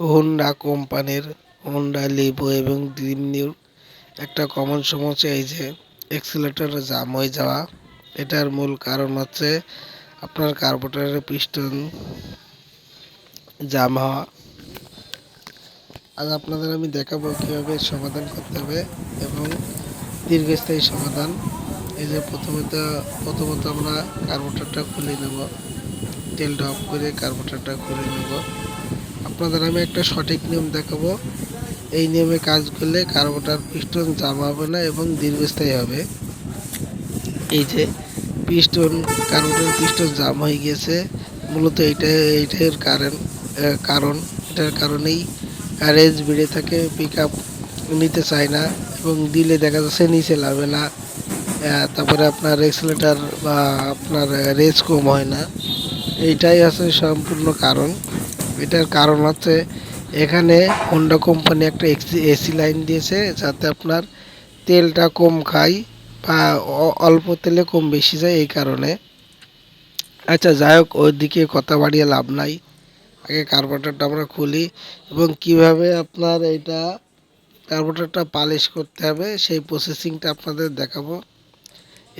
Honda কোম্পানির Honda Livo এবং Dream নিউর একটা কমন সমস্যা এই যে এক্সিলেটর জাম হয়ে যাওয়া। এটার মূল কারণ হচ্ছে আপনার কার্বোরেটরের পিস্টন জাম হওয়া। আজ আপনাদের আমি দেখাবো কীভাবে সমাধান করতে হবে এবং দীর্ঘস্থায়ী সমাধান। এই যে প্রথমত প্রথমত আমরা কার্বোরেটরটা খুলে নেব। তেলটা অফ করে কার্বোরেটরটা খুলে নেব। আপনাদের আমি একটা সঠিক নিয়ম দেখাবো। এই নিয়মে কাজ করলে কার্বোটার পিস্টন জাম হবে না এবং দীর্ঘস্থায়ী হবে। এই যে পিস্টন কার্বোটার পিস্টন জাম হয়ে গেছে। মূলত এইটা, এইটার কারণ কারণ, এটার কারণেই রেজ বেড়ে থাকে পিক নিতে চায় না এবং দিলে দেখা যাচ্ছে নিচে লাগবে না। তারপরে আপনার এক্সেলেটার বা আপনার রেজ কম হয় না। এইটাই আছে সম্পূর্ণ কারণ। এটার কারণ হচ্ছে এখানে হোন্ডা কোম্পানি একটা এসি লাইন দিয়েছে, যাতে আপনার তেলটা কম খায় বা অল্প তেলে কম বেশি যায় এই কারণে। আচ্ছা যাই হোক, ওইদিকে কথা বাড়িয়ে লাভ নাই। আগে কার্বোরেটরটা আমরা খুলি এবং কীভাবে আপনার এটা কার্বোরেটরটা পালিশ করতে হবে, সেই প্রসেসিংটা আপনাদের দেখাবো।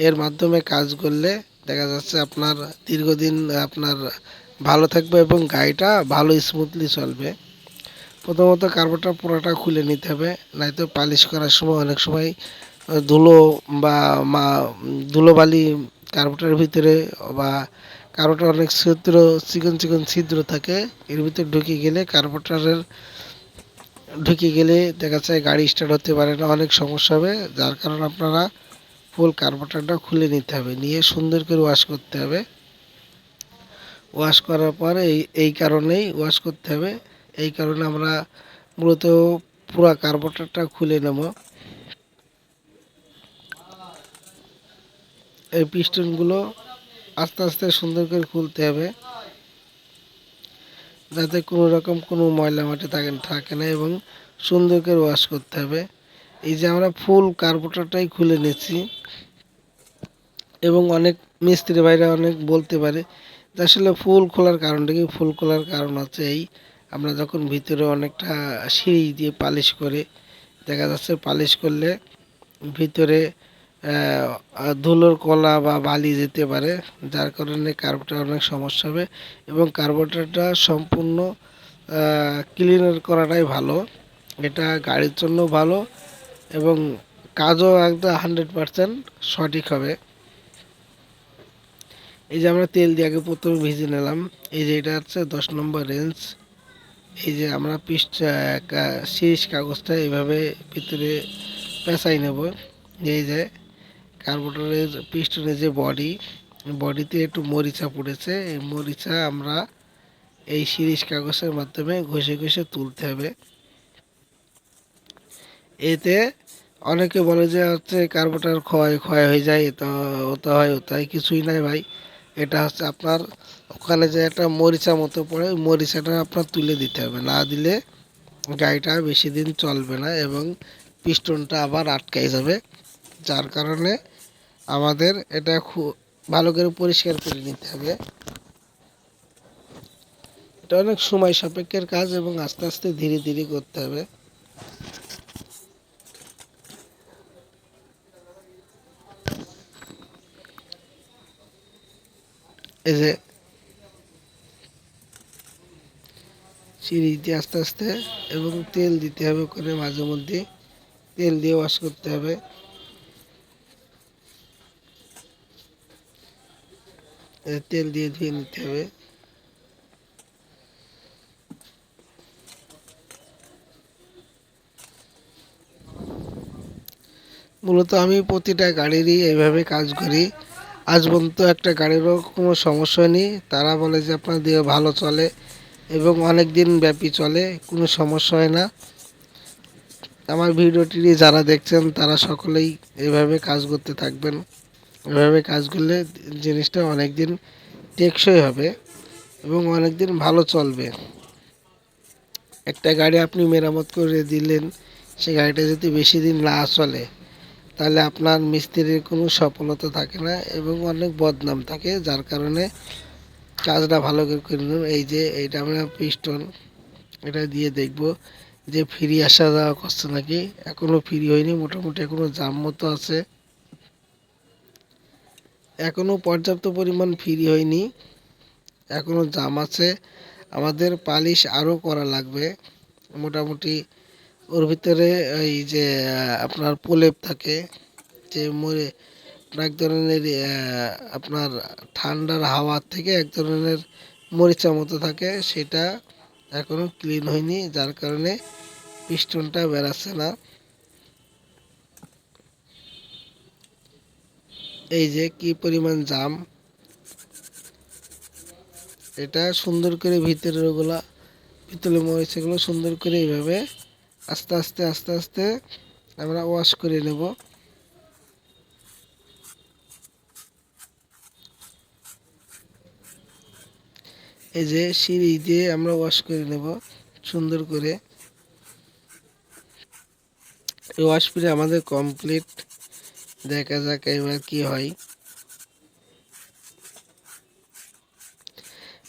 এর মাধ্যমে কাজ করলে দেখা যাচ্ছে আপনার দীর্ঘদিন আপনার ভালো থাকবে এবং গাড়িটা ভালো স্মুথলি চলবে। প্রথমত কার্বোরেটর পুরোটা খুলে নিতে হবে নয়তো পালিশ করার সময় অনেক সময় ধুলো বা মা ধুলোবালি কার্বোরেটরের ভিতরে বা কার্বোরেটর অনেক ছিদ্র, চিকন চিকন ছিদ্র থাকে, এর ভিতরে ঢুকে গেলে কার্বোরেটরের ঢুকে গেলে দেখা যায় গাড়ি স্টার্ট হতে পারে না, অনেক সমস্যা হবে, যার কারণে আপনারা ফুল কার্বোরেটরটা খুলে নিতে হবে, নিয়ে সুন্দর করে ওয়াশ করতে হবে। ওয়াশ করার পর এই এই কারণেই ওয়াশ করতে হবে। এই কারণে আমরা মূলত পুরো কার্বোরেটরটা খুলে নেব। এই পিস্টনগুলো আস্তে আস্তে সুন্দর করে খুলতে হবে। যাতে কোনো রকম কোনো ময়লা মাটি থাকে থাকে না এবং সুন্দর করে ওয়াশ করতে হবে। এই যে আমরা ফুল কার্বোরেটরটাই খুলে নিচ্ছি। এবং অনেক মিস্ত্রি ভাইরা অনেক বলতে পারে আসলে ফুল খোলার কারণটা কি? ফুল খোলার কারণ হচ্ছে এই আমরা যখন ভিতরে অনেকটা সিঁড়ি দিয়ে পালিশ করে, দেখা যাচ্ছে পালিশ করলে ভিতরে ধুলোর কলা বা বালি যেতে পারে, যার কারণে কার্বোটার অনেক সমস্যা হবে এবং কার্বোটারটা সম্পূর্ণ ক্লিনার করাটাই ভালো। এটা গাড়ির জন্য ভালো এবং কাজও একদম হান্ড্রেড পারসেন্ট সঠিক হবে। এই যে আমরা তেল দিয়ে আগে প্রথমে ভিজে নিলাম। এই যে এটা হচ্ছে দশ নম্বর রেঞ্জ এই যে আমরা পিস শীষ কাগজটা এইভাবে ভিতরে পেঁচাই নেব। এই যে কার্বোটারের পিস্টনের যে বডি বডিতে একটু মরিচা পড়েছে। এই মরিচা আমরা এই শিরিষ কাগজের মাধ্যমে ঘষে ঘষে তুলতে হবে। এতে অনেকে বলে যে হচ্ছে কার্বোটার ক্ষয় ক্ষয় হয়ে যায় তো ওটা হয় ওটাই কিছুই নাই ভাই। এটা হচ্ছে আপনার, ওখানে যে একটা মরিচা মতো পড়ে, ওই মরিচাটা আপনার তুলে দিতে হবে। না দিলে গাড়িটা বেশি দিন চলবে না এবং পিস্টনটা আবার আটকাই যাবে। যার কারণে আমাদের এটা খুব ভালো করে পরিষ্কার করে নিতে হবে। এটা অনেক সময় সাপেক্ষের কাজ এবং আস্তে আস্তে ধীরে ধীরে করতে হবে। এই যে সিঁড়ি দিতে আস্তে আস্তে এবং তেল দিতে হবে করে মাঝে মধ্যে। তেল দিয়ে ওয়াশ করতে হবে। তেল দিয়ে ধুয়ে নিতে হবে। মূলত আমি প্রতিটা গাড়িরই এইভাবে কাজ করি। আজ পর্যন্ত একটা গাড়িরও কোনো সমস্যা নেই তারা বলে যে আপনার দিয়ে ভালো চলে এবং অনেক দিন ব্যাপী চলে, কোনো সমস্যা হয় না। আমার ভিডিওটি যারা দেখছেন, তারা সকলেই এভাবে কাজ করতে থাকবেন। এভাবে কাজ করলে জিনিসটা অনেক দিন টেকসই হবে এবং অনেক দিন ভালো চলবে। একটা গাড়ি আপনি মেরামত করে দিলেন, সে গাড়িটা যদি বেশি দিন না চলে তাহলে আপনার মিস্ত্রির কোনো সফলতা থাকে না এবং অনেক বদনাম থাকে, যার কারণে কাজটা ভালো করে করে নিন এই যে এইটা আমরা পিস্টন এটা দিয়ে দেখব যে ফ্রি আসা যাওয়া করছে নাকি। এখনও ফ্রি হয়নি, মোটামুটি এখনও জাম মতো আছে। এখনও পর্যাপ্ত পরিমাণ ফ্রি হয়নি, এখনও জাম আছে। আমাদের পালিশ আরও করা লাগবে, মোটামুটি ওর ভিতরে এই যে আপনার প্রলেপ থাকে, যে মরে এক ধরনের আপনার ঠান্ডার হাওয়া থেকে এক ধরনের মরিচা মতো থাকে, সেটা এখনও ক্লিন হয়নি, যার কারণে পিস্টনটা বেরাচ্ছে না। এই যে কি পরিমাণ জাম। এটা সুন্দর করে ভিতরের ওগুলা ভিতরে মরিচগুলো সুন্দর করে এইভাবে আস্তে আস্তে আস্তে আস্তে আমরা ওয়াশ করে নেব। এই যে সিঁড়ি দিয়ে আমরা ওয়াশ করে নেব, সুন্দর করে। ওয়াশ করে আমাদের কমপ্লিট দেখা যাক এবার কি হয়।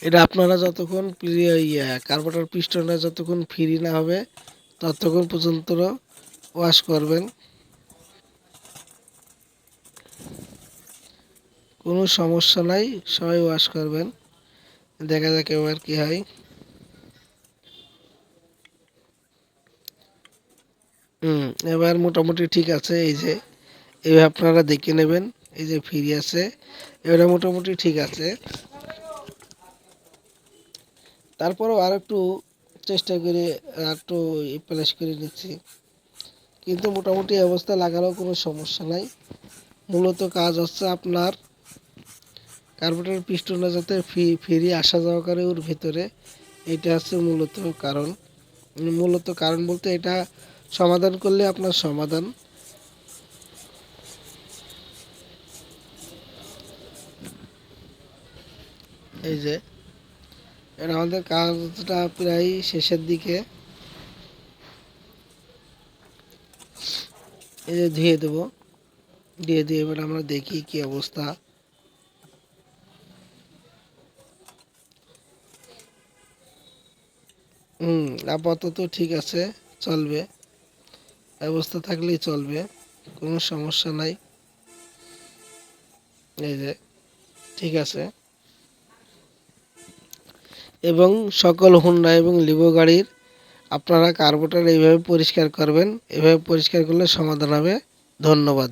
এটা আপনারা যতক্ষণ কার্বোটার পিস্টনটা যতক্ষণ ফ্রি না হবে ততক্ষণ পর্যন্ত ওয়াশ করবেন। কোনো সমস্যা নাই, সবাই ওয়াশ করবেন। দেখা যাক এবার কি হয়। হুম, এবার মোটামুটি ঠিক আছে, এই যে এবার আপনারা দেখে নেবেন, এই যে ফিরে আছে এবারে মোটামুটি ঠিক আছে। তারপরেও আর একটু চেষ্টা করে একটু প্লেস করে নিচ্ছি। কিন্তু মোটামুটি অবস্থা লাগালেও কোনো সমস্যা নাই। মূলত কাজ হচ্ছে আপনার কার্বোরেটর পিস্টনটা যাতে ফ্রি ফ্রি আসা যাওয়া করে ওর ভিতরে। এটা হচ্ছে মূলত কারণ। মূলত কারণ বলতে এটা সমাধান করলে আপনার সমাধান। এই যে এটা আমাদের কাজটা প্রায় শেষের দিকে। এই যে ধুয়ে দেবো। দিয়ে দিয়ে এবার আমরা দেখি কি অবস্থা। হুম, আপাতত ঠিক আছে, চলবে। অবস্থা থাকলেই চলবে, কোনো সমস্যা নাই। এই যে, ঠিক আছে। এবং সকল হুন্ডা এবং লিভো গাড়ির আপনারা কার্বোটার এইভাবে পরিষ্কার করবেন। এভাবে পরিষ্কার করলে সমাধান হবে। ধন্যবাদ।